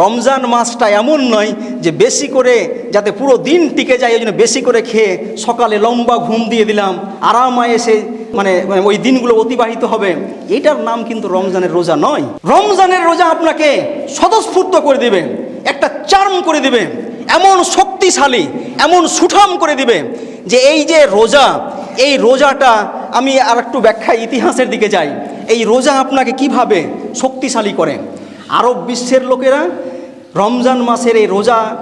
রমজান মাসটা এমন নয় যে বেশি করে যাতে পুরো দিন টিকে যায় ওই জন্য বেশি করে খেয়ে সকালে লম্বা ঘুম দিয়ে দিলাম আরামায় এসে মানে মানে ওই দিনগুলো অতিবাহিত হবে। এটার নাম কিন্তু রমজানের রোজা নয়। রমজানের রোজা আপনাকে স্বতঃস্ফূর্ত করে দিবে, একটা চার্ম করে দিবে, এমন শক্তিশালী, এমন সুঠাম করে দিবে যে এই যে রোজা, এই রোজাটা আমি আর একটু ব্যাখ্যা ইতিহাসের দিকে যাই। এই রোজা আপনাকে কীভাবে শক্তিশালী করে? আরব বিশ্বের লোকেরা রমজান মাসের এই রোজা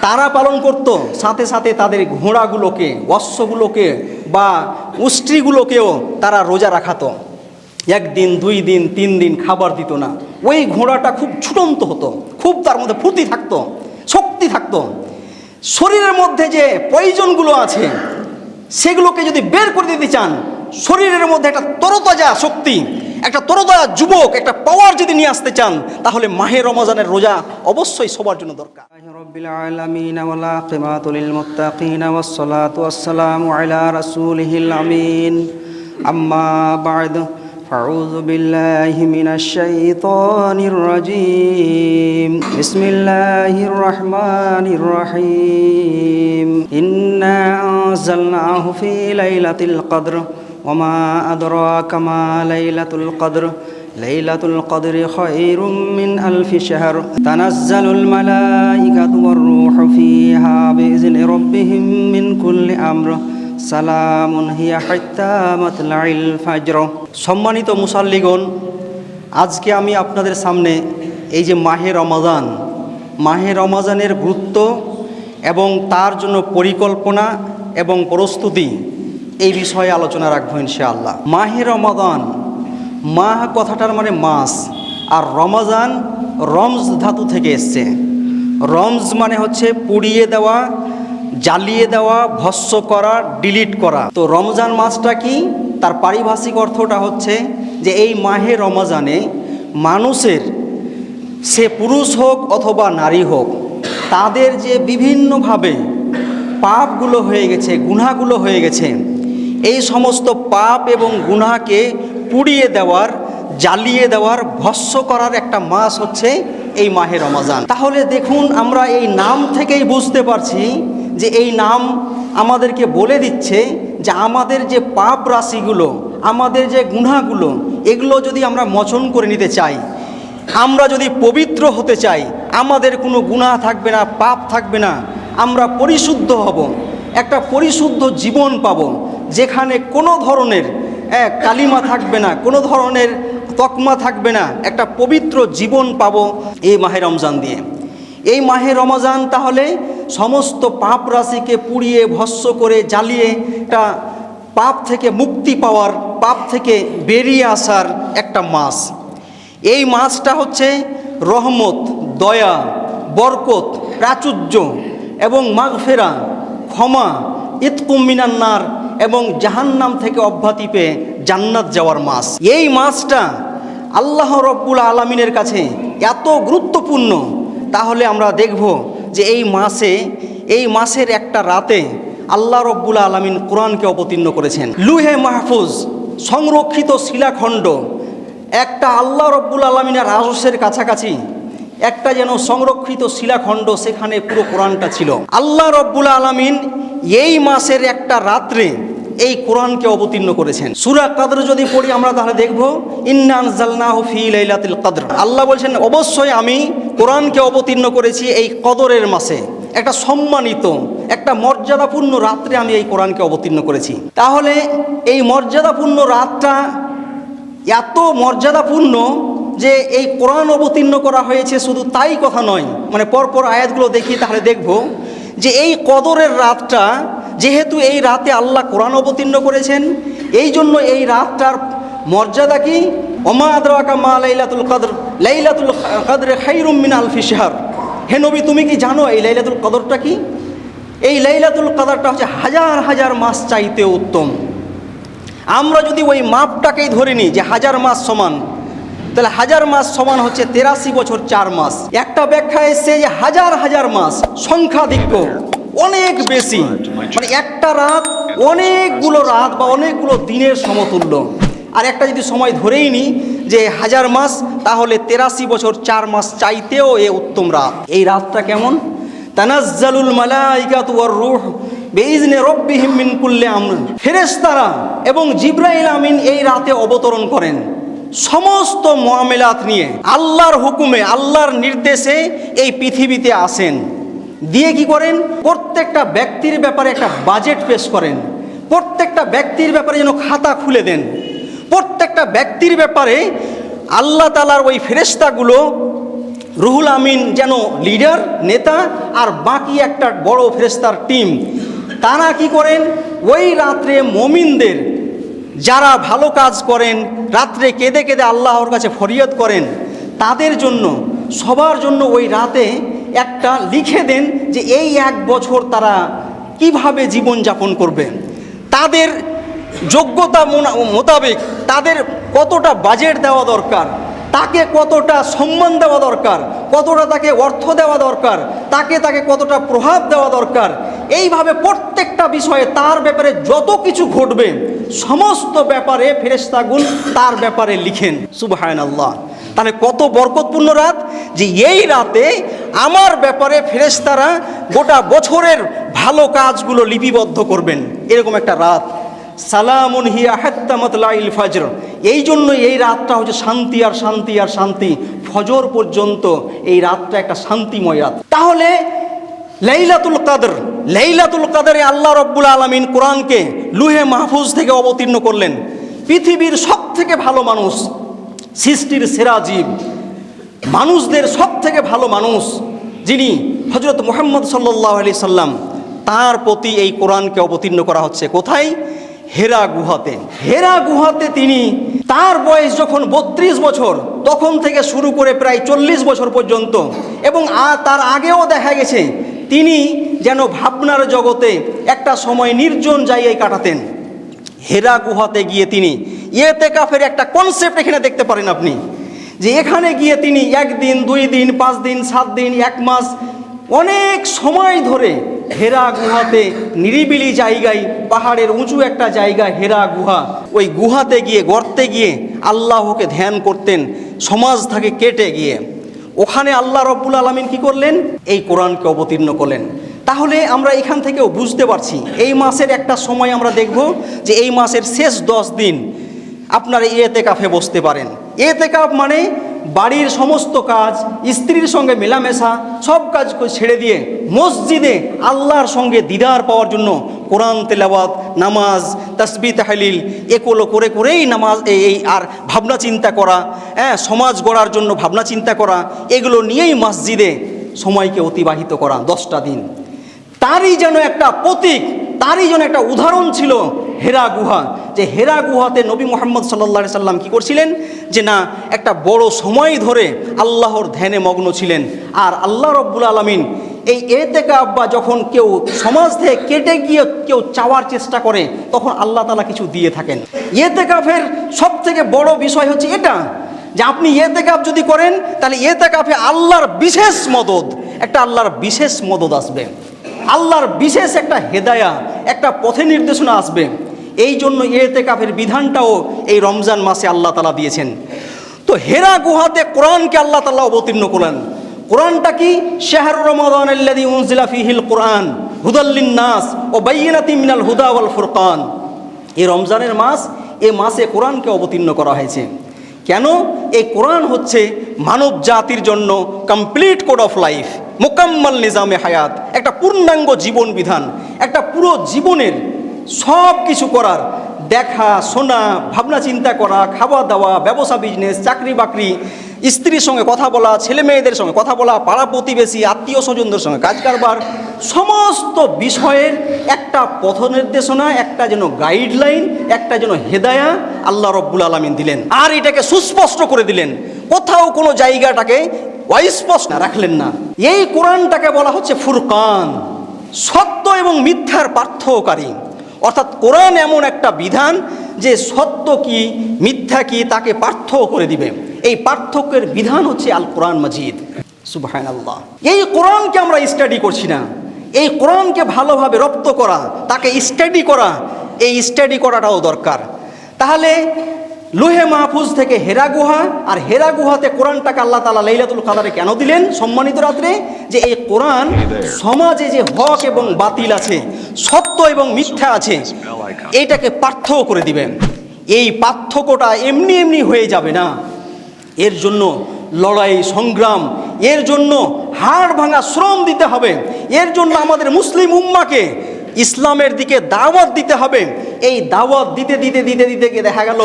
তারা পালন করত। সাথে সাথে তাদের ঘোড়াগুলোকে, অশ্বগুলোকে বা উষ্ট্রিগুলোকেও তারা রোজা রাখাতো। একদিন, দুই দিন, তিন দিন খাবার দিত না। ওই ঘোড়াটা খুব ছুটন্ত হতো। খুব তার মধ্যে ফুর্তি থাকতো, শক্তি থাকতো। শরীরের মধ্যে যে প্রয়োজনগুলো আছে, সেগুলোকে যদি বের করে দিতে চান শরীরের মধ্যে একটা তরতাজা শক্তি একটা তরতাজা যুবক একটা পাওয়ার যদি নিয়ে আসতে চান তাহলে মাহে রমজানের রোজা অবশ্যই সবার জন্য দরকার رب العالمين والعاقبة للمتقين والصلاة والسلام على رسوله الأمين أما بعد فأعوذ بالله من الشيطان الرجيم بسم الله الرحمن الرحيم إنا أنزلناه في ليلة القدر وما أدراك ما ليلة القدر ليلة القدر خير من ألف شهر تنزل الملائكة والروح فيها بإذن ربهم من كل أمر سلام هي حتى مطلع الفجر সম্মানিত মুসাল্লিগণ আজকে আমি আপনাদের সামনে এই যে মাহে রমাজান মাহে রমাজানের গুরুত্ব এবং তার জন্য পরিকল্পনা এবং প্রস্তুতি এই বিষয়ে আলোচনা রাখব ইনশাআল্লাহ। মাহে রমাদান, মাহ কথাটার মানে মাস, আর রমাজান রমজ ধাতু থেকে এসছে। রমজ মানে হচ্ছে পুড়িয়ে দেওয়া, জ্বালিয়ে দেওয়া, ভস্য করা ডিলিট করা। তো রমজান মাসটা কি? তার পারিভাষিক অর্থটা হচ্ছে যে এই মাহে রমজানে মানুষের, সে পুরুষ হোক অথবা নারী হোক, তাদের যে বিভিন্নভাবে পাপগুলো হয়ে গেছে, গুনাহগুলো হয়ে গেছে এই সমস্ত পাপ এবং গুনাহকে পুড়িয়ে দেওয়ার, জ্বালিয়ে দেওয়ার ভস্য করার একটা মাস হচ্ছে এই মাহে রমাজান। তাহলে দেখুন, আমরা এই নাম থেকেই বুঝতে পারছি যে এই নাম আমাদেরকে বলে দিচ্ছে যে আমাদের যে পাপ রাশিগুলো, আমাদের যে গুনাহগুলো, এগুলো যদি আমরা মোচন করে নিতে চাই, আমরা যদি পবিত্র হতে চাই, আমাদের কোনো গুনাহ থাকবে না, পাপ থাকবে না, আমরা পরিশুদ্ধ হব। একটা পরিশুদ্ধ জীবন পাব যেখানে কোনো ধরনের কালিমা থাকবে না, কোনো ধরনের তকমা থাকবে না, একটা পবিত্র জীবন পাব এই মাহে রমজান দিয়ে। এই মাহে রমজান তাহলে সমস্ত পাপ রাশিকে পুড়িয়ে ভস্য করে, জ্বালিয়ে একটা পাপ থেকে মুক্তি পাওয়ার, পাপ থেকে বেরিয়ে আসার একটা মাস। এই মাসটা হচ্ছে রহমত, দয়া, বরকত, প্রাচুর্য এবং মাগফেরা ক্ষমা, ইতকুম মিনান্নার এবং জাহান্নাম থেকে অব্যাহতি পেয়ে জান্নাত যাওয়ার মাস এই মাসটা আল্লাহ রব্বুল আলমিনের কাছে এত গুরুত্বপূর্ণ। তাহলে আমরা দেখব যে এই মাসে এই মাসের একটা রাতে আল্লাহ রব্বুল আলমিন কোরআনকে অবতীর্ণ করেছেন। লুহে মাহফুজ, সংরক্ষিত শিলাখণ্ড, একটা আল্লাহ রব্বুল আলমিনের রাজস্বের কাছাকাছি একটা যেন সংরক্ষিত শিলাখণ্ড সেখানে পুরো কোরআনটা ছিল। আল্লাহ রব্বুল আলমিন এই মাসের একটা রাত্রে এই কোরআনকে অবতীর্ণ করেছেন। সুরা কাদর যদি পড়ি আমরা তাহলে দেখব ইন্নান কদর। আল্লাহ বলছেন, অবশ্যই আমি কোরআনকে অবতীর্ণ করেছি এই কদরের মাসে। একটা সম্মানিত, একটা মর্যাদাপূর্ণ রাত্রে আমি এই কোরআনকে অবতীর্ণ করেছি। তাহলে এই মর্যাদাপূর্ণ রাতটা এত মর্যাদাপূর্ণ যে এই কোরআন অবতীর্ণ করা হয়েছে শুধু তাই কথা নয় মানে পরপর আয়াতগুলো দেখি, তাহলে দেখব যে এই কদরের রাতটা, যেহেতু এই রাতে আল্লাহ কোরআন অবতীর্ণ করেছেন, এই জন্য এই রাতটার মর্যাদা কি? ওমা আদরাকা মা লাইলাতুল কদর, লাইলাতুল কদরে খাইরুম মিন আলফি শাহর হে নবী, তুমি কি জানো এই লাইলাতুল কদরটা কি? এই লাইলাতুল কদরটা হচ্ছে হাজার হাজার মাস চাইতে উত্তম। আমরা যদি ওই মাপটাকেই ধরে নিই যে হাজার মাস সমান তাহলে হাজার মাস সমান হচ্ছে তেরাশি বছর চার মাস। একটা ব্যাখ্যা এসছে যে হাজার হাজার মাস সংখ্যাধিক্য অনেক বেশি। মানে একটা রাত অনেকগুলো রাত বা অনেকগুলো দিনের সমতুল্য। আর একটা যদি সময় ধরেই নিই যে হাজার মাস, তাহলে তেরাশি বছর চার মাস চাইতেও এ উত্তম রাত। এই রাতটা কেমন? তানাজ্জালুল মালাইকাতু ওয়ার রূহ বেইজনে রব্বিহিম মিন কুল্লি আমর। ফেরেশতারা এবং জিব্রাইল আমিন এই রাতে অবতরণ করেন। সমস্ত মুআমেলাত নিয়ে আল্লাহর হুকুমে, আল্লাহর নির্দেশে এই পৃথিবীতে আসেন। দিয়ে কি করেন? প্রত্যেকটা ব্যক্তির ব্যাপারে একটা বাজেট পেশ করেন। প্রত্যেকটা ব্যক্তির ব্যাপারে যেন খাতা খুলে দেন। প্রত্যেকটা ব্যক্তির ব্যাপারে আল্লাহ তালার ওই ফেরেস্তাগুলো রুহুল আমিন যেন লিডার নেতা আর বাকি একটা বড় ফেরেস্তার টিম তারা কি করেন? ওই রাত্রে মমিনদের যারা ভালো কাজ করেন, রাত্রে কেঁদে কেঁদে আল্লাহর কাছে ফরিয়াদ করেন, তাদের জন্য, সবার জন্য ওই রাতে একটা লিখে দেন যে এই এক বছর তারা কীভাবে জীবনযাপন করবে। তাদের যোগ্যতা মোতাবেক তাদের কতটা বাজেট দেওয়া দরকার, তাকে কতটা সম্মান দেওয়া দরকার, কতটা তাকে অর্থ দেওয়া দরকার, তাকে তাকে কতটা প্রভাব দেওয়া দরকার এইভাবে প্রত্যেকটা বিষয়ে তার ব্যাপারে যত কিছু ঘটবে, সমস্ত ব্যাপারে ফেরেস্তাগুন তার ব্যাপারে লিখেন সুবাহান আল্লাহ তাহলে কত বরকতপূর্ণ রাত যে এই রাতে আমার ব্যাপারে ফেরেশতারা গোটা বছরের ভালো কাজগুলো লিপিবদ্ধ করবেন। এরকম একটা রাত। সালামুন হিয়া হাত্তামাত লাইল ফজর। এই জন্য এই রাতটা হচ্ছে শান্তি আর শান্তি আর শান্তি। ফজর পর্যন্ত এই রাতটা একটা শান্তিময় রাত। তাহলে লাইলাতুল কাদর, লাইলাতুল কাদরে আল্লাহ রব্বুল আলমিন কোরআনকে লুহে মাহফুজ থেকে অবতীর্ণ করলেন। পৃথিবীর সব থেকে ভালো মানুষ সৃষ্টির সেরা জীব, মানুষদের সব থেকে ভালো মানুষ যিনি হজরত মোহাম্মদ সাল্লাহ আলি সাল্লাম, তার প্রতি এই কোরআনকে অবতীর্ণ করা হচ্ছে। কোথায়? হেরা গুহাতে। হেরা গুহাতে তিনি তার বয়স যখন বত্রিশ বছর, তখন থেকে শুরু করে প্রায় চল্লিশ বছর পর্যন্ত, এবং তার আগেও দেখা গেছে তিনি যেন ভাবনার জগতে একটা সময় নির্জন জায়গায় কাটাতেন। হেরা গুহাতে গিয়ে তিনি, ইয়েতে কাফের একটা কনসেপ্ট এখানে দেখতে পারেন আপনি, যে এখানে গিয়ে তিনি একদিন, দুই দিন, পাঁচ দিন, সাত দিন, এক মাস, অনেক সময় ধরে হেরা গুহাতে নিরিবিলি জায়গায়, পাহাড়ের উঁচু একটা জায়গা হেরা গুহা, ওই গুহাতে গিয়ে গর্তে গিয়ে আল্লাহকে ধ্যান করতেন, সমাজ থাকে কেটে গিয়ে। ওখানে আল্লাহ রব্বুল আলমিন কি করলেন? এই কোরআনকে অবতীর্ণ করলেন। তাহলে আমরা এখান থেকেও বুঝতে পারছি, এই মাসের একটা সময় আমরা দেখব যে এই মাসের শেষ দশ দিন আপনারা এতে কাফে বসতে পারেন। এতে কাপ মানে বাড়ির সমস্ত কাজ, স্ত্রীর সঙ্গে মেলামেশা, সব কাজ ছেড়ে দিয়ে মসজিদে আল্লাহর সঙ্গে দিদার পাওয়ার জন্য কোরআন, তেলাওয়াত, নামাজ তসবি তাহলিল এগুলো করে করেই নামাজ এই আর ভাবনা চিন্তা করা হ্যাঁ সমাজ গড়ার জন্য ভাবনা চিন্তা করা, এগুলো নিয়েই মসজিদে সময়কে অতিবাহিত করা দশটা দিন। তারই যেন একটা প্রতীক, তারই যেন একটা উদাহরণ ছিল হেরা গুহা। যে হেরা গুহাতে নবী মোহাম্মদ সাল্লা সাল্লাম কি করছিলেন? যে না, একটা বড় সময় ধরে আল্লাহর ধ্যানে মগ্ন ছিলেন। আর আল্লাহ রব্বুল আলমিন এই এতেকাব বা যখন কেউ সমাজ থেকে কেটে গিয়ে কেউ চাওয়ার চেষ্টা করে, তখন আল্লাহ তালা কিছু দিয়ে থাকেন। এতেকাফের সব থেকে বড় বিষয় হচ্ছে এটা, যে আপনি এতেকাফ যদি করেন, তাহলে এতেকাফে আল্লাহর বিশেষ মদত একটা আল্লাহর বিশেষ মদত আসবে। আল্লাহর বিশেষ একটা হেদায়া, একটা পথে নির্দেশনা আসবে। এই জন্য এতে কাফের বিধানটাও এই রমজান মাসে আল্লাহ তালা দিয়েছেন। তো হেরা গুহাতে কোরআনকে আল্লাহ তালা অবতীর্ণ করলেন। কোরআনটা কি? শেহর রমাদান আল্লাদি কোরআন, হুদাল্লিন নাস ও বাইনাতি মিনাল হুদা ওয়াল ফুরকান। এই রমজানের মাস, এ মাসে কোরআনকে অবতীর্ণ করা হয়েছে। কেন? এই কোরআন হচ্ছে মানব জাতির জন্য কমপ্লিট কোড অফ লাইফ, মোকাম্মল নিজামে হায়াত, একটা পূর্ণাঙ্গ জীবন বিধান, একটা পুরো জীবনের সব কিছু করার। দেখা, শোনা, ভাবনা, চিন্তা করা, খাওয়া দাওয়া, ব্যবসা বিজনেস চাকরি বাকরি, স্ত্রীর সঙ্গে কথা বলা, ছেলে মেয়েদের সঙ্গে কথা বলা, পাড়া প্রতিবেশী, আত্মীয় স্বজনদের সঙ্গে কাজ কারবার, সমস্ত বিষয়ের একটা পথ নির্দেশনা, একটা যেন গাইডলাইন একটা যেন হেদায়া আল্লাহ রব্বুল আলমিন দিলেন। আর এটাকে সুস্পষ্ট করে দিলেন। কোথাও কোনো জায়গাটাকে অস্পষ্ট রাখলেন না। এই কোরআনটাকে বলা হচ্ছে ফুরকান। সত্য এবং মিথ্যার পার্থক্যকারী। অর্থাৎ কোরআন এমন একটা বিধান যে সত্য কি, মিথ্যা কি, তাকে পার্থক্য করে দিবে। এই পার্থক্যের বিধান হচ্ছে আল কোরআন মজিদ। সুবাহান আল্লাহ এই কোরআনকে আমরা স্টাডি করছি না। এই কোরআনকে ভালোভাবে রপ্ত করা, তাকে স্টাডি করা, এই স্টাডি করাটাও দরকার। তাহলে লোহে মাহফুজ থেকে হেরা গুহা আর হেরা গুহাতে কোরআনটাকে আল্লাহ তালা লাইলাতুল কাদারে কেন দিলেন? সম্মানিত রাত্রে যে এই কোরআন সমাজে যে হক এবং বাতিল আছে সত্য এবং মিথ্যা আছে এইটাকে পার্থক্য করে দিবেন। এই পার্থক্যটা এমনি এমনি হয়ে যাবে না। এর জন্য লড়াই সংগ্রাম এর জন্য হাড় ভাঙা শ্রম দিতে হবে। এর জন্য আমাদের মুসলিম উম্মাকে ইসলামের দিকে দাওয়াত দিতে হবে। এই দাওয়াত দিতে দিতে দিতে দিতে গিয়ে দেখা গেল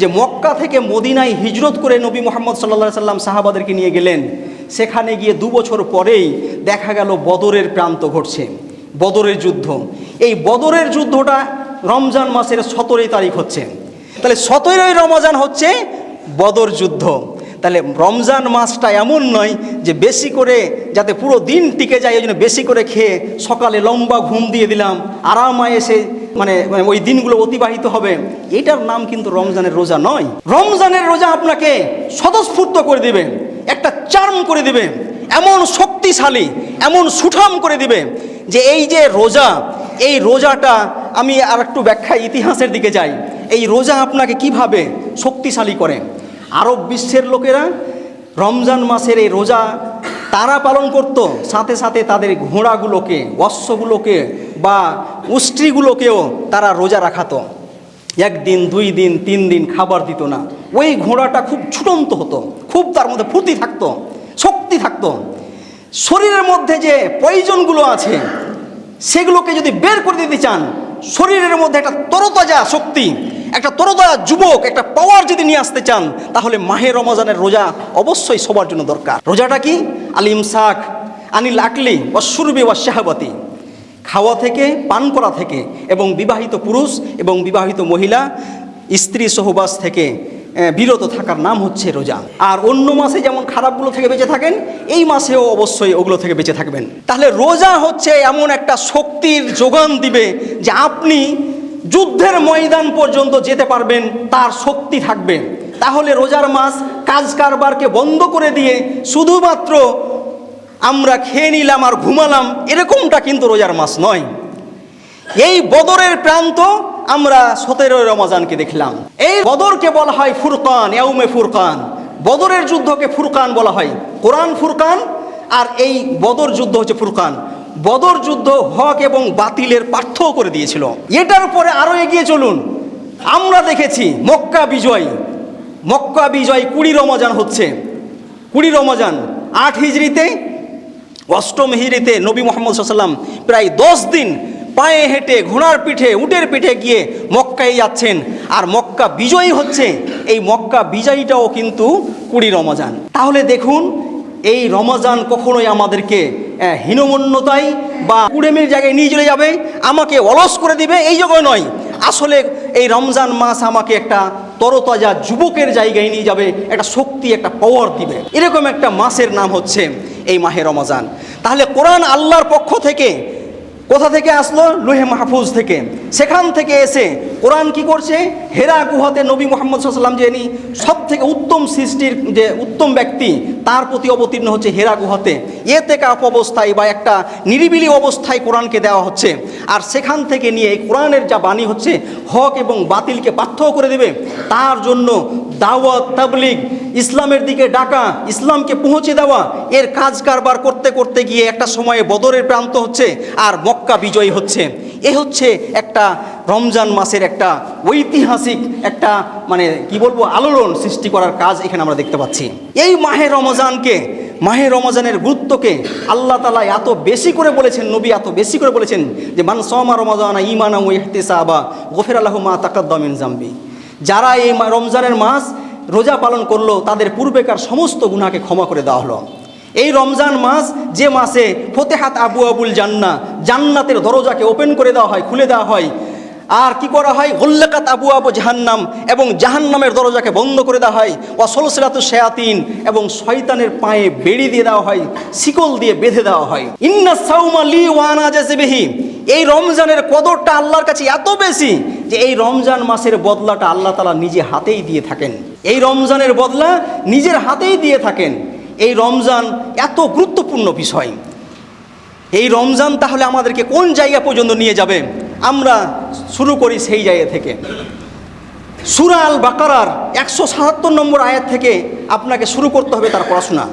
যে মক্কা থেকে মদিনায় হিজরত করে নবী মোহাম্মদ সাল্লা সাল্লাম সাহাবাদেরকে নিয়ে গেলেন, সেখানে গিয়ে দু বছর পরেই দেখা গেল বদরের প্রান্ত ঘটছে, বদরের যুদ্ধ। এই বদরের যুদ্ধটা রমজান মাসের সতেরোই তারিখ হচ্ছে। তাহলে সতেরোই রমজান হচ্ছে বদর যুদ্ধ। তাহলে রমজান মাসটা এমন নয় যে বেশি করে যাতে পুরো দিন টিকে যায় ওই জন্য বেশি করে খেয়ে সকালে লম্বা ঘুম দিয়ে দিলাম আরামায় এসে মানে মানে ওই দিনগুলো অতিবাহিত হবে। এটার নাম কিন্তু রমজানের রোজা নয়। রমজানের রোজা আপনাকে স্বতঃস্ফূর্ত করে দিবে, একটা চার্ম করে দিবে, এমন শক্তিশালী, এমন সুঠাম করে দিবে যে এই যে রোজা, এই রোজাটা আমি আর একটু ব্যাখ্যা ইতিহাসের দিকে যাই। এই রোজা আপনাকে কীভাবে শক্তিশালী করে? আরব বিশ্বের লোকেরা রমজান মাসের এই রোজা তারা পালন করত, সাথে সাথে তাদের ঘোড়াগুলোকে, অশ্বগুলোকে বা উষ্ট্রিগুলোকেও তারা রোজা রাখাতো। একদিন, দুই দিন, তিন দিন খাবার দিত না। ওই ঘোড়াটা খুব ছুটন্ত হতো। খুব তার মধ্যে ফুর্তি থাকতো, শক্তি থাকতো। শরীরের মধ্যে যে প্রয়োজনগুলো আছে, সেগুলোকে যদি বের করে দিতে চান, শরীরের মধ্যে একটা তরতাজা শক্তি, একটা তরতাজা যুবক, একটা পাওয়ার যদি নিয়ে আসতে চান, তাহলে মাহে রমজানের রোজা অবশ্যই সবার জন্য দরকার। রোজাটা কি? আলিম শাক আনিল আকলি অসুরবি ওয়া শাহাবাতি খাওয়া থেকে, পান করা থেকে এবং বিবাহিত পুরুষ এবং বিবাহিত মহিলা, স্ত্রী সহবাস থেকে বিরত থাকার নাম হচ্ছে রোজা। আর অন্য মাসে যেমন খারাপগুলো থেকে বেঁচে থাকেন, এই মাসেও অবশ্যই ওগুলো থেকে বেঁচে থাকবেন। তাহলে রোজা হচ্ছে এমন একটা শক্তির যোগান দিবে যে আপনি যুদ্ধের ময়দান পর্যন্ত যেতে পারবেন, তার শক্তি থাকবে। তাহলে রোজার মাস কাজ কারবারকে বন্ধ করে দিয়ে শুধুমাত্র আমরা খেয়ে নিলাম আর ঘুমালাম, এরকমটা কিন্তু রোজার মাস নয়। এই বদরের প্রান্ত আমরা সতেরোই রমাজানকে দেখলাম। এই বদরকে বলা হয় ফুরকান এউমে ফুরকান। বদরের যুদ্ধকে ফুরকান বলা হয়। কোরআন ফুরকান আর এই বদর যুদ্ধ হচ্ছে ফুরকান। বদর যুদ্ধ হক এবং বাতিলের পার্থক্য করে দিয়েছিল। এটার উপরে আরও এগিয়ে চলুন। আমরা দেখেছি মক্কা বিজয়। মক্কা বিজয় কুড়ি রমজান হচ্ছে। কুড়ি রমজান, আট হিজড়িতে অষ্টম হিজড়িতে নবী মোহাম্মদ সাল্লাম প্রায় দশ দিন পায়ে হেঁটে, ঘোড়ার পিঠে, উটের পিঠে গিয়ে মক্কায় যাচ্ছেন। আর মক্কা বিজয়ী হচ্ছে, এই মক্কা বিজয়ীটাও কিন্তু কুড়ি রমজান। তাহলে দেখুন, এই রমজান কখনোই আমাদেরকে হীনমন্যতায় বা কুড়েমির জায়গায় নিয়ে চলে যাবে, আমাকে অলস করে দিবে, এই জন্য নয়। আসলে এই রমজান মাস আমাকে একটা তরতাজা যুবকের জায়গায় নিয়ে যাবে, একটা শক্তি, একটা পাওয়ার দিবে। এরকম একটা মাসের নাম হচ্ছে এই মাহে রমজান। তাহলে কোরআন আল্লাহর পক্ষ থেকে কোথা থেকে আসলো? লোহে মাহফুজ থেকে। সেখান থেকে এসে কোরআন কি করছে? হেরা গুহাতে নবী মোহাম্মদ সাল্লাম যিনি সব থেকে উত্তম সৃষ্টির যে উত্তম ব্যক্তি, তার প্রতি অবতীর্ণ হচ্ছে হেরা গুহাতে। এতে কাপ অবস্থায় বা একটা নিরিবিলি অবস্থায় কোরআনকে দেওয়া হচ্ছে। আর সেখান থেকে নিয়ে এই কোরআনের যা বাণী হচ্ছে, হক এবং বাতিলকে পার্থক্য করে দেবে। তার জন্য দাওয়াত, তাবলিগ, ইসলামের দিকে ডাকা, ইসলামকে পৌঁছে দেওয়া, এর কাজ কারবার করতে করতে গিয়ে একটা সময়ে বদরের প্রান্ত হচ্ছে। আর মক্কা বিজয়ী হচ্ছে। এ হচ্ছে একটা রমজান মাসের একটা ঐতিহাসিক একটা মানে কি বলব, আলোড়ন সৃষ্টি করার কাজ এখানে আমরা দেখতে পাচ্ছি। এই মাহে রমজানকে, মাহে রমজানের গুরুত্বকে আল্লাহ তালা এত বেশি করে বলেছেন, নবী এত বেশি করে বলেছেন যে, মান সমা রমজানা ইমানা ইহতেসাবা, গফের আল্লাহ মা তাকাদ্দমিন জাম্বি যারা এই রমজানের মাস রোজা পালন করল, তাদের পূর্বেকার সমস্ত গুণাকে ক্ষমা করে দেওয়া হলো। এই রমজান মাস যে মাসে ফতেহাত আবু আবুল জান্না জান্নাতের দরজাকে ওপেন করে দেওয়া হয়, খুলে দেওয়া হয়, আর কি করা হয়? গোল্লাকাত আবু আবু জাহান্নাম এবং জাহান্নামের দরজাকে বন্ধ করে দেওয়া হয় অসলসিলাত শেয়াতিন এবং শয়তানের পায়ে বেড়ি দিয়ে দেওয়া হয়, শিকল দিয়ে বেঁধে দেওয়া হয়। ইন্না সাউমা লি ওয়ানা জাসিবিহি এই রমজানের কদরটা আল্লাহর কাছে এত বেশি যে এই রমজান মাসের বদলাটা আল্লাহ তালা নিজে হাতেই দিয়ে থাকেন। এই রমজানের বদলা নিজের হাতেই দিয়ে থাকেন। এই রমজান এত গুরুত্বপূর্ণ বিষয়। এই রমজান তাহলে আমাদেরকে কোন জায়গা পর্যন্ত নিয়ে যাবে? আমরা শুরু করি সেই জায়গা থেকে। সুরা আল বাকারার একশো সাতাত্তর নম্বর আয়াত থেকে আপনাকে শুরু করতে হবে তার পড়াশোনা।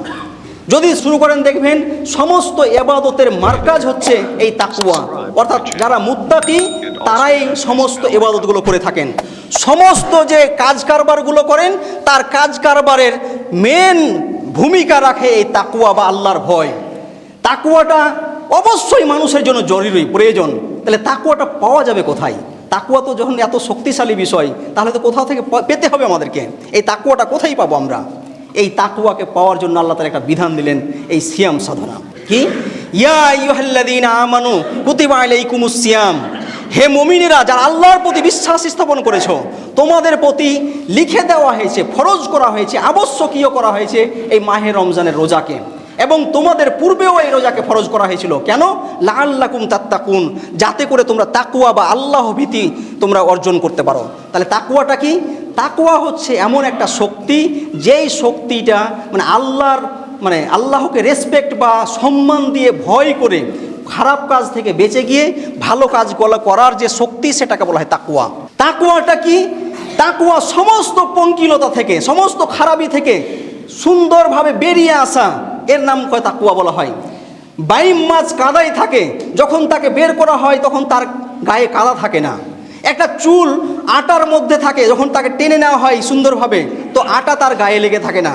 যদি শুরু করেন দেখবেন সমস্ত এবাদতের মার্কাজ হচ্ছে এই তাকুয়া অর্থাৎ যারা মুত্তাকি, তারাই সমস্ত এবাদতগুলো করে থাকেন। সমস্ত যে কাজ কারবারগুলো করেন, তার কাজ কারবারের মেন ভূমিকা রাখে এই তাকুয়া বা আল্লাহর ভয়। তাকুয়াটা অবশ্যই মানুষের জন্য জরুরি, প্রয়োজন। তাহলে তাকুয়াটা পাওয়া যাবে কোথায়? তাকুয়া তো যখন এত শক্তিশালী বিষয়, তাহলে তো কোথাও থেকে পেতে হবে আমাদেরকে। এই তাকুয়াটা কোথায় পাবো আমরা? এই তাকুয়াকে পাওয়ার জন্য আল্লাহ তার একটা বিধান দিলেন, এই সিয়াম সাধনা। কি? ইয়া আমানু হে মুমিনেরা, যারা আল্লাহর প্রতি বিশ্বাস স্থাপন করেছ তোমাদের প্রতি লিখে দেওয়া হয়েছে, ফরজ করা হয়েছে, আবশ্যকীয় করা হয়েছে এই মাহে রমজানের রোজাকে। এবং তোমাদের পূর্বেও এই রোজাকে ফরজ করা হয়েছিল। কেন? লাল্লাকুম তাত্তাকুন, যাতে করে তোমরা তাকুয়া বা আল্লাহ ভীতি তোমরা অর্জন করতে পারো। তাহলে তাকুয়াটা কি? তাকুয়া হচ্ছে এমন একটা শক্তি, যেই শক্তিটা মানে আল্লাহর মানে আল্লাহকে রেসপেক্ট বা সম্মান দিয়ে ভয় করে খারাপ কাজ থেকে বেঁচে গিয়ে ভালো কাজগুলো করার যে শক্তি সেটাকে বলা হয় তাকুয়া। তাকুয়াটা কি? তাকুয়া সমস্ত পঙ্কিলতা থেকে, সমস্ত খারাপি থেকে সুন্দরভাবে বেরিয়ে আসা, এর নাম কয় তাকুয়া বলা হয়। বাইম মাছ কাদাই থাকে, যখন তাকে বের করা হয় তখন তার গায়ে কাদা থাকে না। একটা চুল আটার মধ্যে থাকে, যখন তাকে টেনে নেওয়া হয় সুন্দরভাবে, তো আটা তার গায়ে লেগে থাকে না।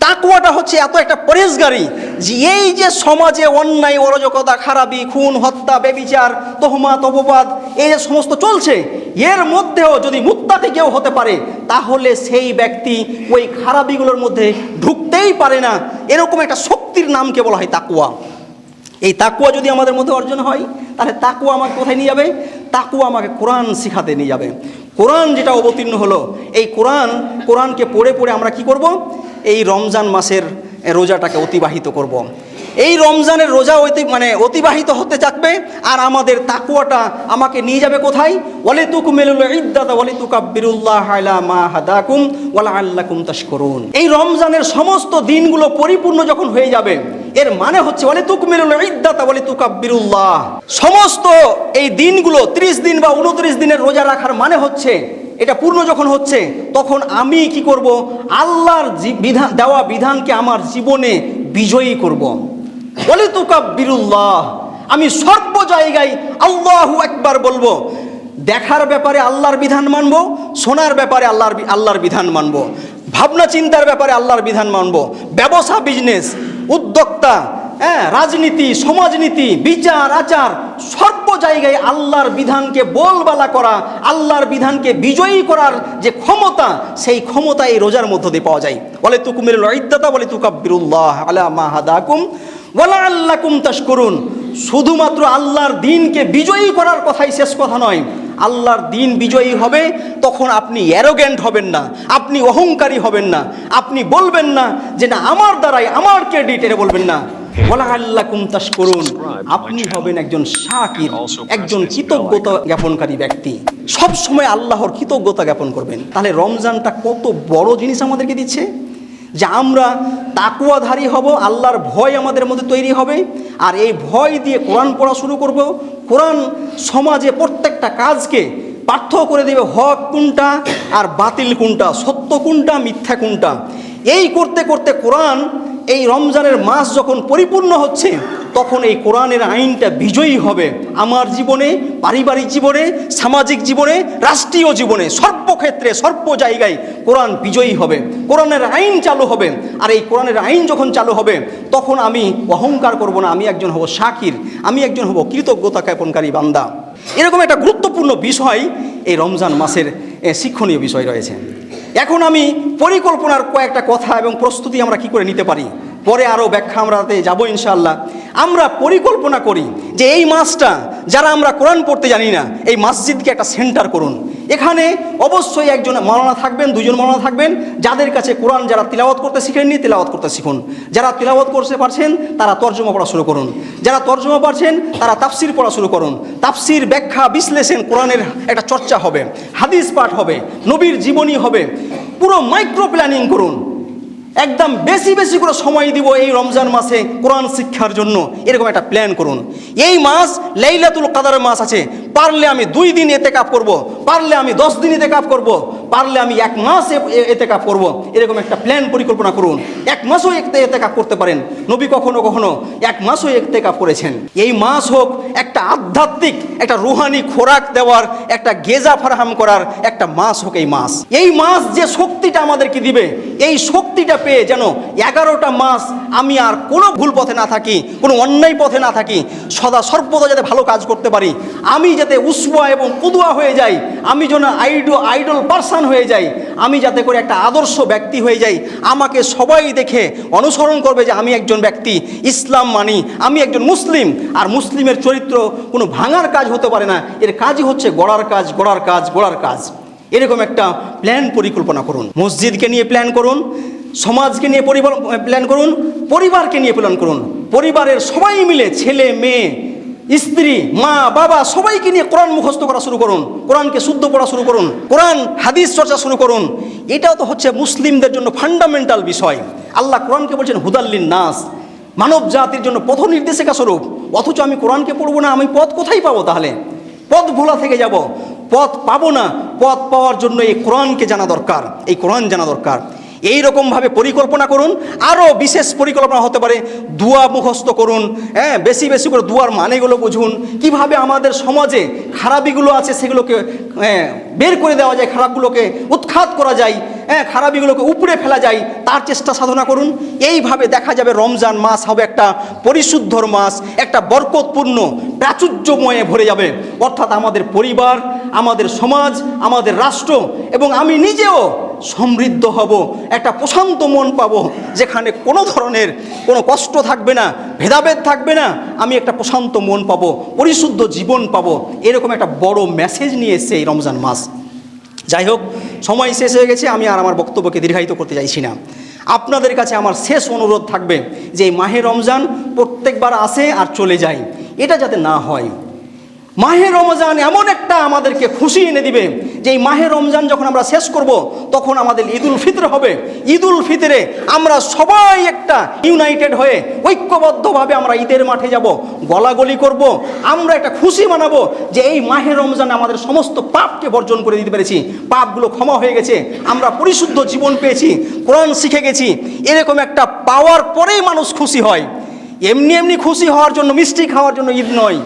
তাকুয়াটা হচ্ছে এত একটা পরেশগারি যে এই যে সমাজে অন্যায়, অরাজকতা, খারাপি, খুন, হত্যা বেবিচার তহমাত, অপবাদ, এই যে সমস্ত চলছে, এর মধ্যেও যদি মুত্তাকি কেউ হতে পারে, তাহলে সেই ব্যক্তি ওই খারাপিগুলোর মধ্যে ঢুকতেই পারে না। এরকম একটা শক্তির নামকে বলা হয় তাকুয়া। এই তাকুয়া যদি আমাদের মধ্যে অর্জন হয়, তাহলে তাকুয়া আমাকে কোথায় নিয়ে যাবে? তাকুয়া আমাকে কোরআন শিখাতে নিয়ে যাবে। কোরআন যেটা অবতীর্ণ হলো, এই কোরআন, কোরআনকে পড়ে পড়ে আমরা কি করব এই রমজান মাসের রোজাটাকে অতিবাহিত করব। এই রমজানের রোজা অতি মানে অতিবাহিত হতে থাকবে, আর আমাদের তাকুয়াটা আমাকে নিয়ে যাবে কোথায়? ওয়ালে তুকু মেলুল ইদ্দাতা ওয়ালে তুকাব্বিরুল্লাহ আলা মা হাদাকুম ওয়ালা আল্লাকুম তাশকুরুন। এই রমজানের সমস্ত দিনগুলো পরিপূর্ণ যখন হয়ে যাবে, এর মানে হচ্ছে ওয়ালে তুকমিলুল ইদ্দাতা ওয়ালে তুকাব্বিরুল্লাহ সমস্ত এই দিনগুলো 30 দিন বা 29 দিনের রোজা রাখার মানে হচ্ছে, এটা পূর্ণ যখন হচ্ছে, তখন আমি কি করব? আল্লাহর বিধান, দেওয়া বিধানকে আমার জীবনে বিজয়ী করব। বলে তুকাব্বিরুল্লাহ আমি সর্ব জায়গায় আল্লাহু একবার বলব, দেখার ব্যাপারে আল্লাহর বিধান মানব, শোনার ব্যাপারে আল্লাহর আল্লাহর বিধান মানব, ভাবনা চিন্তার ব্যাপারে আল্লাহর বিধান মানব, ব্যবসা বিজনেস উদ্যোক্তা হ্যাঁ রাজনীতি, সমাজনীতি, বিচার, আচার, সর্ব জায়গায় আল্লাহর বিধানকে বলবালা করা, আল্লাহর বিধানকে বিজয়ী করার যে ক্ষমতা, সেই ক্ষমতা এই রোজার মধ্য দিয়ে পাওয়া যায়। বলে তুকুমির ইদ্দাতা বলে তুকাব্বিরুল্লাহ আলা মা হাদাকুম আল্লাহ কুমতাস করুন শুধুমাত্র আল্লাহর দিনকে বিজয়ী করার কথাই শেষ কথা নয়। আল্লাহর দিন বিজয়ী হবে, তখন আপনি অ্যারোগেন্ট হবেন না, আপনি অহংকারী হবেন না, আপনি বলবেন না যে না, আমার দ্বারাই আমার ক্রেডিট এটা বলবেন না। ওয়ালা কুমতাস করুন আপনি হবেন একজন শাকির, একজন কৃতজ্ঞতা জ্ঞাপনকারী ব্যক্তি। সব সময় আল্লাহর কৃতজ্ঞতা জ্ঞাপন করবেন। তাহলে রমজানটা কত বড় জিনিস আমাদেরকে দিচ্ছে? যে আমরা তাকুয়াধারী হব, আল্লাহর ভয় আমাদের মধ্যে তৈরি হবে। আর এই ভয় দিয়ে কোরআন পড়া শুরু করব। কোরআন সমাজে প্রত্যেকটা কাজকে পার্থ করে দেবে, হক কোনটা আর বাতিল কোনটা, সত্য কোনটা, মিথ্যা কোনটা। এই করতে করতে কোরআন এই রমজানের মাস যখন পরিপূর্ণ হচ্ছে তখন এই কোরআনের আইনটা বিজয়ী হবে আমার জীবনে, পারিবারিক জীবনে, সামাজিক জীবনে, রাষ্ট্রীয় জীবনে, সর্বক্ষেত্রে, সর্ব জায়গায় কোরআন বিজয়ী হবে। কোরআনের আইন চালু হবে। আর এই কোরআনের আইন যখন চালু হবে, তখন আমি অহংকার করব না, আমি একজন হব শাকির, আমি একজন হব কৃতজ্ঞতা জ্ঞাপনকারী বান্দা। এরকম একটা গুরুত্বপূর্ণ বিষয় এই রমজান মাসের শিক্ষণীয় বিষয় রয়েছে। এখন আমি পরিকল্পনার কয়েকটা কথা এবং প্রস্তুতি আমরা কি করে নিতে পারি? পরে আরও ব্যাখ্যা আমরা তাতে যাব ইনশাল্লাহ আমরা পরিকল্পনা করি যে এই মাসটা যারা আমরা কোরআন পড়তে জানি না, এই মসজিদকে একটা সেন্টার করুন। এখানে অবশ্যই একজন মৌলানা থাকবেন দুজন মৌলানা থাকবেন, যাদের কাছে কোরআন যারা তিলাওয়াত করতে শিখেননি, তিলাওয়াত করতে শিখুন। যারা তিলাওয়াত করতে পারছেন, তারা তর্জমা পড়া শুরু করুন। যারা তর্জমা পারছেন, তারা তাফসির পড়া শুরু করুন। তাফসির ব্যাখ্যা, বিশ্লেষণ কোরআনের একটা চর্চা হবে, হাদিস পাঠ হবে, নবীর জীবনী হবে, পুরো মাইক্রো প্ল্যানিং করুন। একদম বেশি বেশি করে সময় দিব এই রমজান মাসে কোরআন শিক্ষার জন্য। এরকম একটা প্ল্যান করুন। এই মাস লেইলাতুল কাদার মাস আছে। পারলে আমি দুই দিন এতে কাপ করব। পারলে আমি দশ দিন এতে কাপ করব। পারলে আমি এক মাস এতে কাপ করব। এরকম একটা প্ল্যান পরিকল্পনা করুন। এক মাসও এতে এতে কাপ করতে পারেন। নবী কখনো কখনো এক মাসও এতে কাপ করেছেন। এই মাস হোক একটা আধ্যাত্মিক, একটা রুহানি খোরাক দেওয়ার, একটা গেজা ফারহাম করার একটা মাস হোক এই মাস। এই মাস যে শক্তিটা আমাদেরকে দিবে, এই শক্তিটা পেয়ে যেন এগারোটা মাস আমি আর কোনো ভুল পথে না থাকি, কোনো অন্যায় পথে না থাকি, সদা সর্বদা যাতে ভালো কাজ করতে পারি। আমি যাতে উসুয়া এবং কুদুয়া হয়ে যাই, আমি যেন আইডো, আইডল পার্সন হয়ে যাই, আমি যাতে করে একটা আদর্শ ব্যক্তি হয়ে যাই। আমাকে সবাই দেখে অনুসরণ করবে যে আমি একজন ব্যক্তি, ইসলাম মানি, আমি একজন মুসলিম, আর মুসলিমের চরিত্র কোনো ভাঙার কাজ হতে পারে না। এর কাজই হচ্ছে গড়ার কাজ গড়ার কাজ গড়ার কাজ। এরকম একটা প্ল্যান পরিকল্পনা করুন। মসজিদকে নিয়ে প্ল্যান করুন। সমাজকে নিয়ে পরিবার প্ল্যান করুন, পরিবারকে নিয়ে প্ল্যান করুন। পরিবারের সবাই মিলে ছেলে, মেয়ে, স্ত্রী, মা, বাবা, সবাইকে নিয়ে কোরআন মুখস্থ করা শুরু করুন, কোরআনকে শুদ্ধ পড়া শুরু করুন, কোরআন, হাদিস চর্চা শুরু করুন। এটাও তো হচ্ছে মুসলিমদের জন্য ফান্ডামেন্টাল বিষয়। আল্লাহ কোরআনকে বলছেন হুদাল্লিন নাস মানব জাতির জন্য পথ নির্দেশিকা স্বরূপ। অথচ আমি কোরআনকে পড়ব না, আমি পথ কোথায় পাবো তাহলে? পথ ভোলা থেকে যাব। পথ পাবো না, পথ পাওয়ার জন্য এই কোরআনকে জানা দরকার, এই কোরআন জানা দরকার। এই রকমভাবে পরিকল্পনা করুন আরও বিশেষ পরিকল্পনা হতে পারে দুয়া মুখস্থ করুন হ্যাঁ বেশি বেশি করে দুয়ার মানেগুলো বুঝুন কীভাবে আমাদের সমাজে খারাপিগুলো আছে সেগুলোকে হ্যাঁ, বের করে দেওয়া যায় খারাপগুলোকে উৎখাত করা যায় হ্যাঁ খারাপিগুলোকে উপড়ে ফেলা যায় তার চেষ্টা সাধনা করুন এইভাবে দেখা যাবে রমজান মাস হবে একটা পরিশুদ্ধর মাস একটা বরকতপূর্ণ প্রাচুর্যময়ে ভরে যাবে অর্থাৎ আমাদের পরিবার আমাদের সমাজ আমাদের রাষ্ট্র এবং আমি নিজেও সমৃদ্ধ হব, একটা প্রশান্ত মন পাব, যেখানে কোনো ধরনের কোনো কষ্ট থাকবে না, ভেদাভেদ থাকবে না, আমি একটা প্রশান্ত মন পাবো, পরিশুদ্ধ জীবন পাবো, এরকম একটা বড় মেসেজ নিয়ে এসছে এই রমজান মাস। যাই হোক, সময় শেষ হয়ে গেছে, আমি আর আমার বক্তব্যকে দীর্ঘায়িত করতে চাইছি না। আপনাদের কাছে আমার শেষ অনুরোধ থাকবে যে এই মাহে রমজান প্রত্যেকবার আসে আর চলে যায়, এটা যাতে না হয়। মাহে রমজান এমন একটা আমাদেরকে খুশি এনে দিবে যে এই মাহে রমজান যখন আমরা শেষ করব, তখন আমাদের ঈদুল ফিতর হবে। ঈদুল ফিতরে আমরা সবাই একটা ইউনাইটেড হয়ে, ঐক্যবদ্ধভাবে আমরা ঈদের মাঠে যাব, গলাগলি করব, আমরা একটা খুশি মানাবো যে এই মাহে রমজান আমাদের সমস্ত পাপকে বর্জন করে দিতে পেরেছি। পাপগুলো ক্ষমা হয়ে গেছে, আমরা পরিশুদ্ধ জীবন পেয়েছি, কোরআন শিখে গেছি। এরকম একটা পাওয়ার পরেই মানুষ খুশি হয়। এমনি এমনি খুশি হওয়ার জন্য, মিষ্টি খাওয়ার জন্য ঈদ নয়।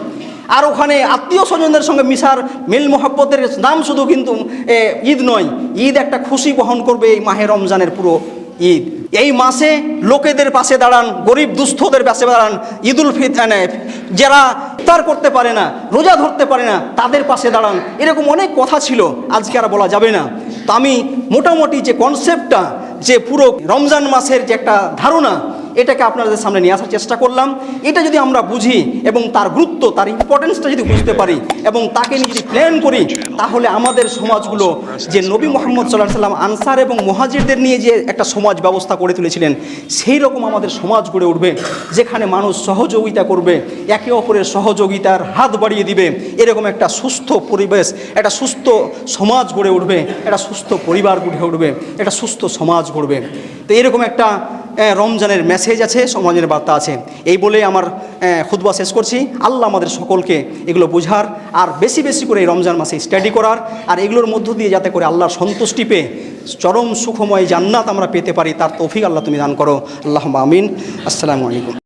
আর ওখানে আত্মীয় স্বজনদের সঙ্গে মিশার মিল মোহাব্বতের নাম শুধু কিন্তু ঈদ নয়, ঈদ একটা খুশি বহন করবে এই মাহে রমজানের পুরো ঈদ। এই মাসে লোকেদের পাশে দাঁড়ান, গরিব দুস্থদের পাশে দাঁড়ান, ঈদুল ফিতরানে যারা ইফতার করতে পারে না, রোজা ধরতে পারে না, তাদের পাশে দাঁড়ান। এরকম অনেক কথা ছিল, আজকে আর বলা যাবে না। তো আমি মোটামুটি যে কনসেপ্টটা যে পুরো রমজান মাসের যে একটা ধারণা এটাকে আপনাদের সামনে নিয়ে আসার চেষ্টা করলাম। এটা যদি আমরা বুঝি এবং তার গুরুত্ব, তার ইম্পর্টেন্সটা যদি বুঝতে পারি এবং তাকে নিয়ে যদি প্ল্যান করি, তাহলে আমাদের সমাজগুলো যে নবী মোহাম্মদ সাল্লাহ সাল্লাম, আনসার এবং মহাজিরদের নিয়ে যে একটা সমাজ ব্যবস্থা করে তুলেছিলেন, সেই রকম আমাদের সমাজ গড়ে উঠবে, যেখানে মানুষ সহযোগিতা করবে, একে অপরের সহযোগিতার হাত বাড়িয়ে দিবে। এরকম একটা সুস্থ পরিবেশ, একটা সুস্থ সমাজ গড়ে উঠবে, একটা সুস্থ পরিবার গড়ে উঠবে, একটা সুস্থ সমাজ গড়বে। তো এরকম একটা রমজানের মেসেজ আছে সমাজের বার্তা আছে। এই বলে আমার খুদবা শেষ করছি। আল্লাহ আমাদের সকলকে এগুলো বোঝার, আর বেশি বেশি করে এই রমজান মাসে স্টাডি করার, আর এগুলোর মধ্য দিয়ে যাতে করে আল্লাহর সন্তুষ্টি পেয়ে চরম সুখময় জান্নাত আমরা পেতে পারি, তার তৌফিক আল্লাহ তুমি দান করো। আল্লাহ আমিন। আসসালামু আলাইকুম।